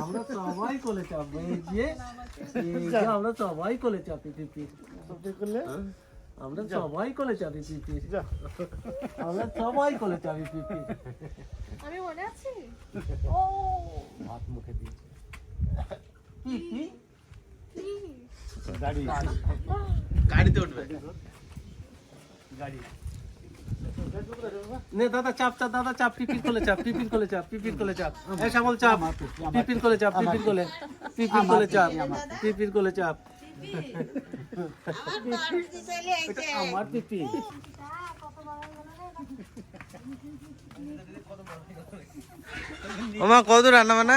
আমরা সবাই কোলে চাপবো এই যে আমরা সবাই কোলে চাপি পিপি করলে আমরা সবাই কোলে চাপি পিপি আমরা সবাই কোলে চাপি পিপি আমি মনে আছি? ও। ভাত মুখে দিয়েছে। পিপি গাড়ি। গাড়িতে উঠবে। গাড়ি। নে দাদা চাপ চাপ দাদা চাপ পিপির কোলে চাপ পিপির কোলে চাপ পিপির কোলে চাপ। এই শ্যামল চাপ। পিপির কোলে চাপ পিপির কোলে। পিপির কোলে চাপ পিপির কোলে চাপ। আমার পিপি। ওমা কত রান্না বান্না?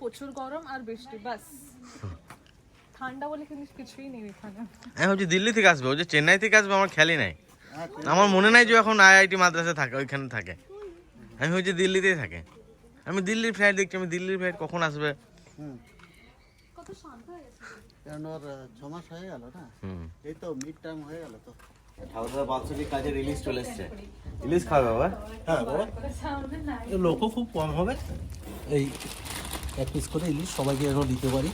প্রচুর গরম আর বৃষ্টি বাস। ঠান্ডা বলে কিন্তু কিছুই নেই এখানে। আমি ভাবছি দিল্লি থেকে আসবে ও যে চেন্নাই থেকে আসবে আমার খেয়ালই নাই। আমার মনে নাই যে এখন আইআইটি মাদ্রাসা থাকে ওইখানে থাকে। আমি ভাবছি দিল্লিতেই থাকে। আমি দিল্লির ফ্লাইট দেখছি আমি দিল্লির ফ্লাইট কখন আসবে? হুম। কত শান্ত হয়ে গেছে। ওর আহ, ছ মাস হয়ে গেল না? হুম। এই তো মিড টাইম হয়ে গেল তো। ঠাকুরদার বাৎসরিক কাজে রিলিজ চলে এসছে। রিলিজ খাবে বাবা। হ্যাঁ বাবা। লোকও খুব কম হবে। এই এক পিস করে ইলিশ সবাইকে এখন দিতে পারি।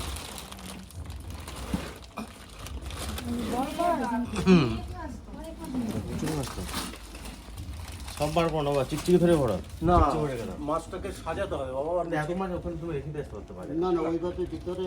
সব বার পড়ো বা চিকচিকি ধরে না মাছটাকে সাজাতে হবে। বাবা আর এত মাছ ওখানে তুমি রেখে টেস্ট করতে পারে। না না ওইভাবে ভিতরে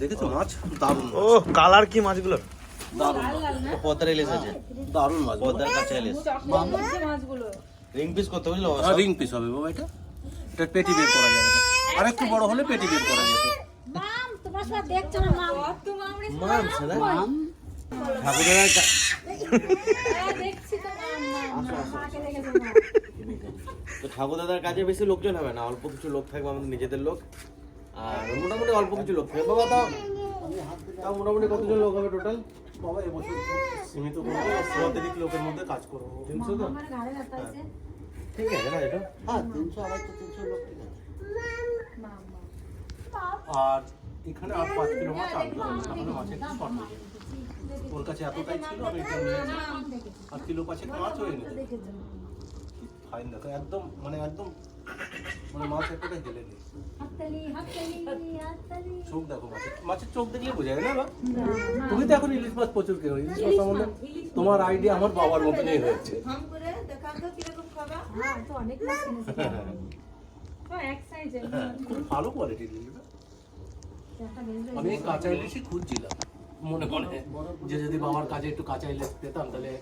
দেখেছ মাছ? দারুণ ও কালার কি মাছগুলো দারুণ ও পদ্মার ইলিশ আছে। দারুণ মাছ। পদ্মার কাঁচা ইলিশ। রিং পিস কত বুঝলো? আর রিং পিস হবে বাবা এটা। এটা পেটি বের করা যাবে। আর একটু বড় হলে পেটি বের করা যেত মাম তোমার সব দেখছ না মাম? মাম? ছেলে ঠাকুরের দেখছি তো মাম মাম মাকে দেখেছ তো ঠাকুর দাদার কাজে বেশি লোকজন হবে না? অল্প কিছু লোক থাকবে আমাদের নিজেদের লোক। আর মোটামুটি অল্প কিছু লোক থাকবে বাবা তাও তাও মোটামুটি কতজন লোক হবে টোটাল বাবা এবছর সীমিত করব শতাধিক লোকের মধ্যে কাজ করব। তো? ঠিক আছে না এটা হ্যাঁ তিনশো লোক ঠিক আছে। আর এখানে আর পাঁচ কিলো মাছ আনতে হবে তাহলে মাছের একটু শর্ট হয়ে যাবে ওর কাছে এতটাই ছিল আমি এটা নিয়ে আর কিলো পাঁচেক মাছ হয়ে ফাইন দেখো একদম মানে একদম মানে মাছ এতটাই গেলে নেই হাততালি হাততালি হাততালি। চোখ দেখো মাছের মাছের চোখ দেখলে বোঝা যায় না তুমি তো এখন ইলিশ মাছ প্রচুর কেন ইলিশ মাছ সম্বন্ধে তোমার আইডিয়া আমার বাবার মতনই হয়েছে। হ্যাঁ তো অনেক মাছ কিনেছি এক সাইজে খুব ভালো কোয়ালিটির আমি কাঁচা ইলিশই খুঁজছিলাম। মনে মনে যে যদি বাবার কাজে একটু কাঁচা ইলিশ পেতাম তাহলে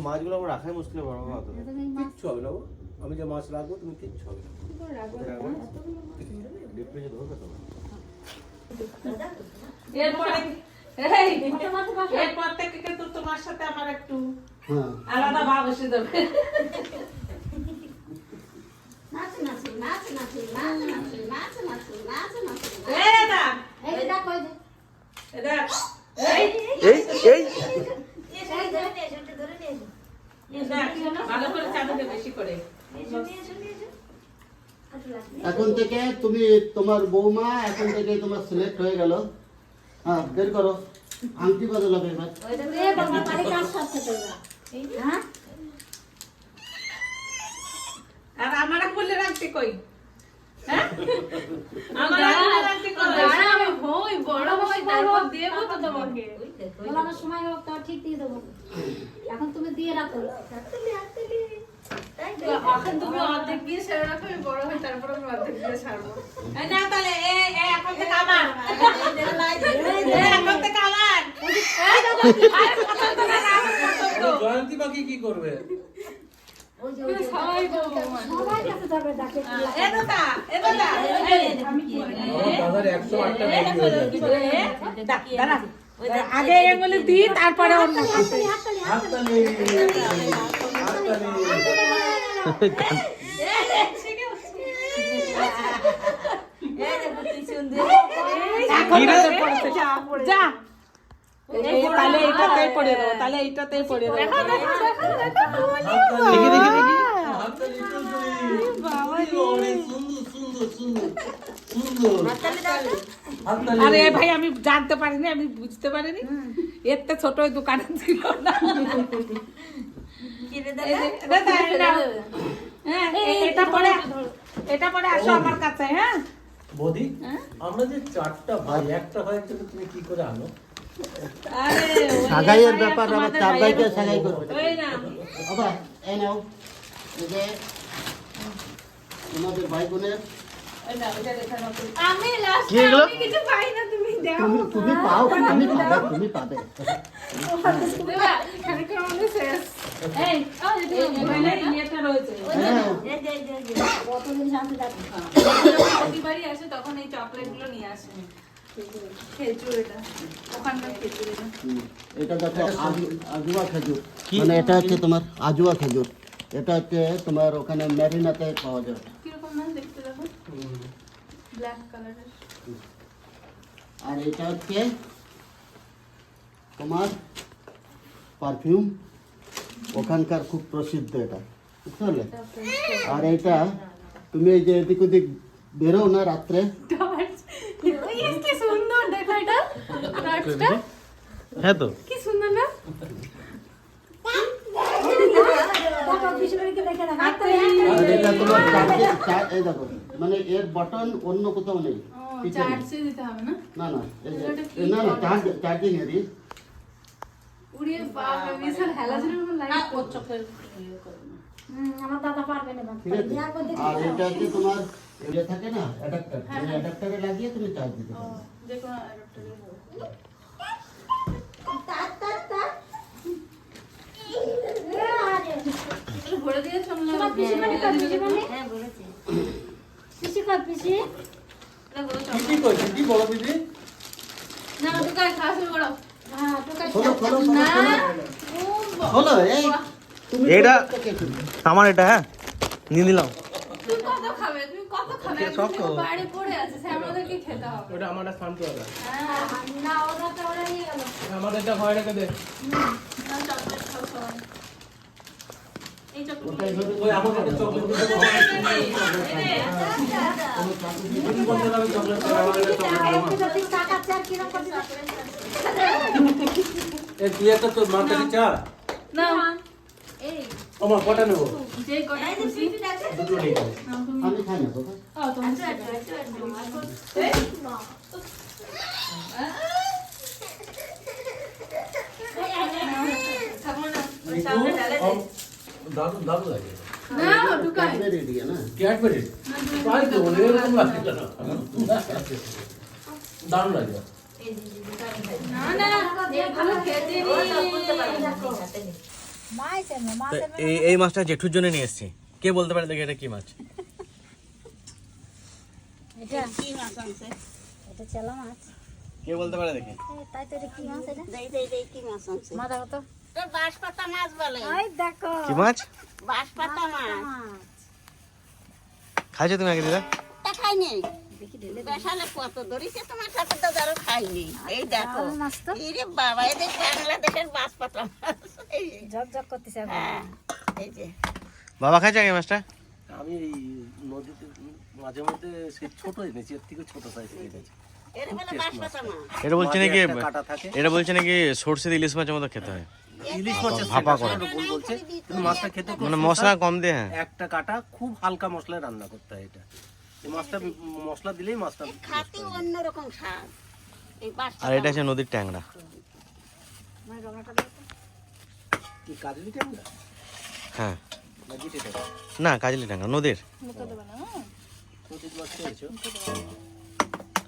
মাছগুলো আমার রাখাই মুশকিল বড় বাবা আমি যে মাছ রাখব তুমি কিচ্ছু হবে না এরপর থেকে কিন্তু তোমার সাথে আমার একটু আলাদা ভাব যাবে এই এই এই। এখন থেকে তুমি তোমার বৌমা এখন থেকে তোমার সিলেক্ট হয়ে গেল। হ্যাঁ বের করো। আংটি বদলাবে এবার। আর আমার বললে রাখতে কই? সময় হোক তো ঠিক দিয়ে দেবো এখন তুমি দিয়ে রাখো এখন অর্ধেক দিয়ে সেরে রাখো আমি বড় হই তারপর আমি অর্ধেক দিয়ে ছাড়বো এই না তাহলে এ এ এখন থেকে আমার এখন আমার জয়ন্তী বাকি কি করবে আগে এগুলো দিই তারপরে অন্য যা তাহলে এইটাতেই পড়ে দেবো তাহলে এইটাতেই পড়ে দেবো। দেখি দেখি দেখি হাততালি সুন্দর সুন্দর সুন্দর সুন্দর হাততালি আরে ভাই আমি জানতে পারিনি আমি বুঝতে পারিনি। এর তো ছোট দোকানে ছিল না। হ্যাঁ, এটা পরে এটা পরে আসো আমার কাছে হ্যাঁ। বৌদি আমরা যে চারটা ভাই একটা ভাইয়ের জন্য তুমি কি করে আনো? সাগাইয়ের ব্যাপার আবার চার ভাইকে সাগাই করবে। বাবা এই নাও। যে তোমাদের ভাই বোনের তুমি। পাও পাবে পাবে। কতদিন আসে তখন এই চকলেটগুলো নিয়ে আসে। খেজুর এটা। ওখানকার খেজুর এটা। এটা দেখো আজুয়া খেজুর। মানে এটা হচ্ছে তোমার আজুয়া খেজুর। এটা হচ্ছে তোমার ওখানে ম্যারিনাতে পাওয়া যায়। কীরকম না দেখতে দেখো? ব্ল্যাক কালারের। আর এটা হচ্ছে তোমার পারফিউম। ওখানকার খুব প্রসিদ্ধ এটা। বুঝতে পারলে? আর এটা তুমি এই যে এদিক ওদিক বেরো না রাত্রে ওই কি সুন্দর দেখো এটা কার্ডটা হ্যাঁ তো কি সুন্দর না দেখো পিছনে দেখে না হাততালি আর এটা তোমার চার্জে চার- এই দেখো মানে এর বটন অন্য কোথাও নেই পিছনে। চার্জে দিতে হবে না না না এই যে- এই না না চার্জ চার্জিং এরই উড়িয়ে বাবা বিশাল হেলাজের মতো লাইট ওর চোখের হুম, আমার দাদা পারবে না ঠিক আছে বিয়ার মধ্যে আর এটা হচ্ছে তোমার এটা থাকে না অ্যাডাপ্টার এই অ্যাডাপ্টারে লাগিয়ে তুমি চার্জ দিতে পারো যে কোনো অ্যাডাপ্টারে এটা হ্যাঁ? আমার এটা হ্যাঁ নিয়ে নিলাম। খাবে তুমি কত খাবে সব খাব। বাইরে পড়ে আছে সে আমাদেরকে খেতে হবে ওটা আমার শান্ত হবে না ওরা তো ওরা নিয়ে গেল এটা ভয় রেখে দে না চকলেট খাও সবাই এই এই তুই একটা তোর কাছে চা না আমার কটা নেব? যে কটা খুশি? দুটো নিয়ে যাব। আমি খাই না বাবা ও তোমার আম- দারুণ দারুণ লাগে না ঢুকাই ক্যাডবেরি দিয়ে না ক্যাডবেরি তাই তো এরকম লাগছে কেন দারুণ লাগে না না এগুলো খেতে নি। মাই সেমে মা সেমে এই এই মাছটা জেঠুর জন্য নিয়ে এসেছি। কে বলতে পারে দেখে এটা কি মাছ? এটা কি মাছ আছে এটা চেলা মাছ। কে বলতে পারে দেখে? তাই তো কি মাছ এটা? দেই দেই দেই কি মাছ আনছে? মা দেখো তো। তো বাঁশপাতা মাছ বলে। ওই দেখো। কি মাছ? বাঁশপাতা মাছ। মাছ। খাইছো তুমি আগে দিদা? তা খাইনি। কত ধরিছে তোমার সাথে তো ধরো খাইনি। এই দেখো। দারুণ মাছ তো। এই রে বাবা এদের বাংলাদেশের বাঁশপাতা মাছ। এই যে, ঝক ঝক করতেছে হ্যাঁ এই যে। বাবা খাইছে আগে মাছটা? আমি এই নদীতে মাঝে মধ্যে সে ছোট এনেছি এর থেকে ছোট সাইজ এনেছি। এর বলে বাঁশপাতা মাছ এটা বলছে নাকি কাঁটা থাকে। এটা বলছে নাকি সর্ষে ইলিশ মাছের মতো খেতে হয়? ইলিশ মাছের ভাপা সেটা করে। ভুল বলছে কিন্তু মাছটা খেতে মানে মশলা কম দিয়ে হ্যাঁ। একটা কাটা খুব হালকা মশলায় রান্না করতে হয় এটা। এই মাছটা মশলা দিলেই মাছটা খাতে অন্যরকম স্বাদ। আর এটা হচ্ছে নদীর ট্যাংরা। কি কাজলি হ্যাঁ। না কাজলি টাঙ্গা নদীর। মুখে দেবে না হ্যাঁ?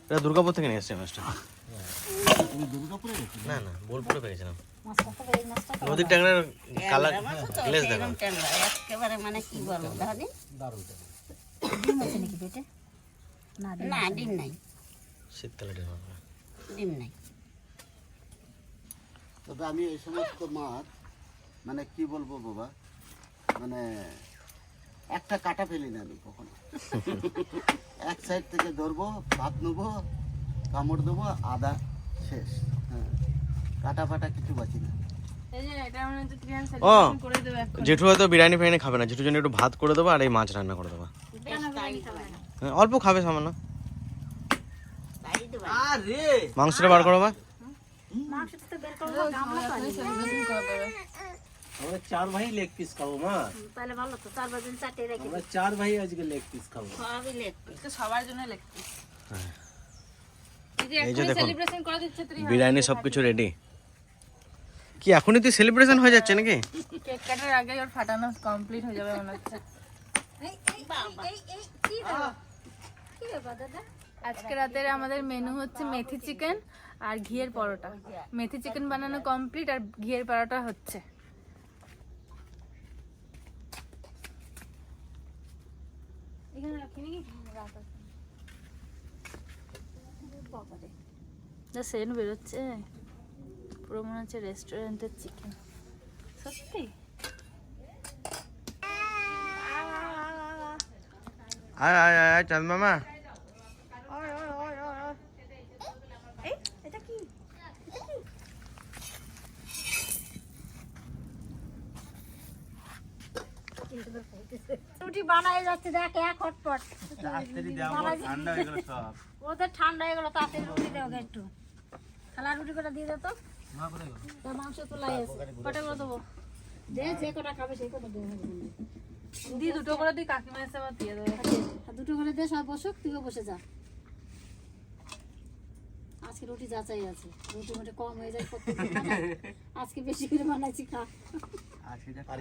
এটা দুর্গাপুর থেকে নিয়ে এসছি মাছটা। না না বোলপুরে পেয়েছিলাম নদীর টাঙ্গার কালার গ্লেজ দেখো একেবারে মানে কি বলব দাদি? ডিম আছে নাকি পেটে? না ডিম না ডিম নাই। শীতকালে ঢেউ ডিম নাই। তবে আমি এই সমস্ত মাছ মানে কি বলব বাবা মানে একটা কাটা ফেলি না আমি কখনো এক সাইড থেকে ধরবো ভাত নেব কামড় দেবো আদা শেষ হ্যাঁ কাটা ফাটা কিছু বাঁচি না এই যে এটা মনে হচ্ছে ক্রিয়ান ও জেঠু হয়তো বিরিয়ানি ফিরিয়ানি খাবে না জেঠুর জন্য একটু ভাত করে দেবো আর এই মাছ রান্না করে দেবো হ্যাঁ, অল্প খাবে সামান্য মাংসটা বার করো মা আমরা চার ভাই লেগ পিস খাব মা। তাহলে ভালো তো চার বাজন চারটে রেখে আমরা চার ভাই আজকে লেগ পিস খাব। সবই লেট তো সবার জন্য লাগছে এই যে এই যে এখনই সেলিব্রেশন করা বিরিয়ানি সব কিছু রেডি কি এখনই তুই সেলিব্রেশন হয়ে যাচ্ছে নাকি? কেক কাটার আগে ওর ফাটানো কমপ্লিট হয়ে যাবে মনে হচ্ছে। আজকে রাতের আমাদের মেনু হচ্ছে মেথি চিকেন আর ঘিয়ের পরোটা। মেথি চিকেন বানানো কমপ্লিট আর ঘিয়ের পরোটা হচ্ছে। এখানে বাবারে যা সেন্ট বেরোচ্ছে। পুরো মনে হচ্ছে রেস্টুরেন্টের চিকেন সত্যি? আয় আয় আয় আয় চাঁদ মামা রুটি বানাই যাচ্ছে দেখ এক হটপট। ঠান্ডা হয়ে গেল সব। ওদের ঠান্ডা হয়ে গেল তাতে রুটি দেও একটু। খালা রুটি কটা দিয়ে তো। তা মাংস তোলাই আছে। কটা করে দেবো? দে যে কটা খাবে সেই কটা দে দি দুটো করে দিই কাকিমা এসে আবার দিয়ে দেবে। আর দুটো করে দে সব বসুক তুইও বসে যা। আজকে রুটি যাচাই আছে। রুটি মোটে কম হয়ে যায় আজকে বেশি করে বানাইছি খা। আর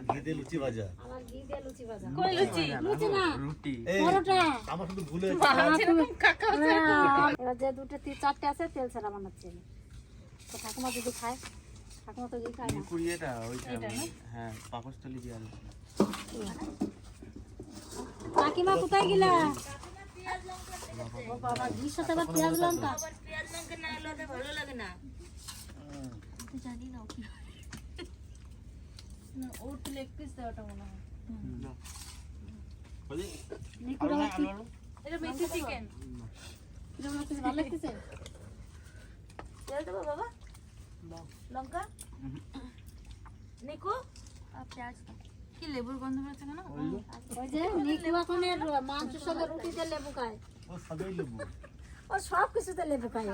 ঘি দিয়ে লুচি ভাজা। আমার ঘি দিয়ে লুচি ভাজা। কই লুচি? লুচি না। রুটি। পরোটা। আমার শুধু ভুলে এবার যে দুটো তিন চারটে আছে তেল ছাড়া বানাচ্ছি তো ঠাকুমা যদি খায় ঠাকুমা তো ঘি খায় না। কুড়িয়েটা ওইটা হ্যাঁ পাকস্থলী দিয়ে আলু। কাকিমা কোথায় গেলা? ও বাবা ঘির সাথে আবার পেঁয়াজ লঙ্কা? না ওর তো লেগ পিস দেওয়াটা মনে হয় এটা মেথি চিকেন ভালো লাগতেছে দেবো বাবা লঙ্কা নিকু আর পেঁয়াজ। কি লেবুর গন্ধ বেরোচ্ছে কেন ওই যে নিকু এখন মাংসের সঙ্গে রুটিতে লেবু খায় ও সবাই লেবু ও সব কিছুতে লেবু খায়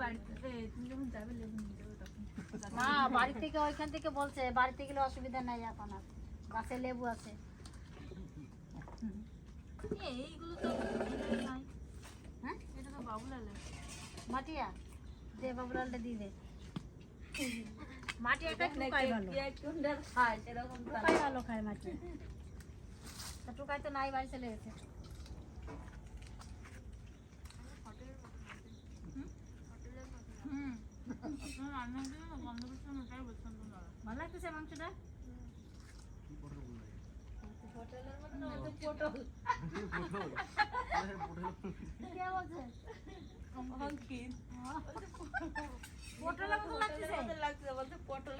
বাড়িতে তুমি যখন যাবে লেবু নিয়ে না বাড়ি থেকে ওইখান থেকে বলছে বাড়িতে গেলে অসুবিধা নাই আর। গাছে লেবু আছে। এইগুলো তো হ্যাঁ? এটা তো বাবুলালের। মাটিয়া? দে বাবুলালটা দিয়ে দে। মাটিয়াটা টুকাই ভালো? টুকাই ভালো। খায় মাটিয়া। টুকাই তো নাই বাড়ি চলে গেছে হুম রান্না করে না গন্ধ করছে না তাই বলছিলাম তোমরা ভালো লাগতেছে মাংসটা? কে বলছে কি পটলের লাগতেছে। লাগছে বলতে পটল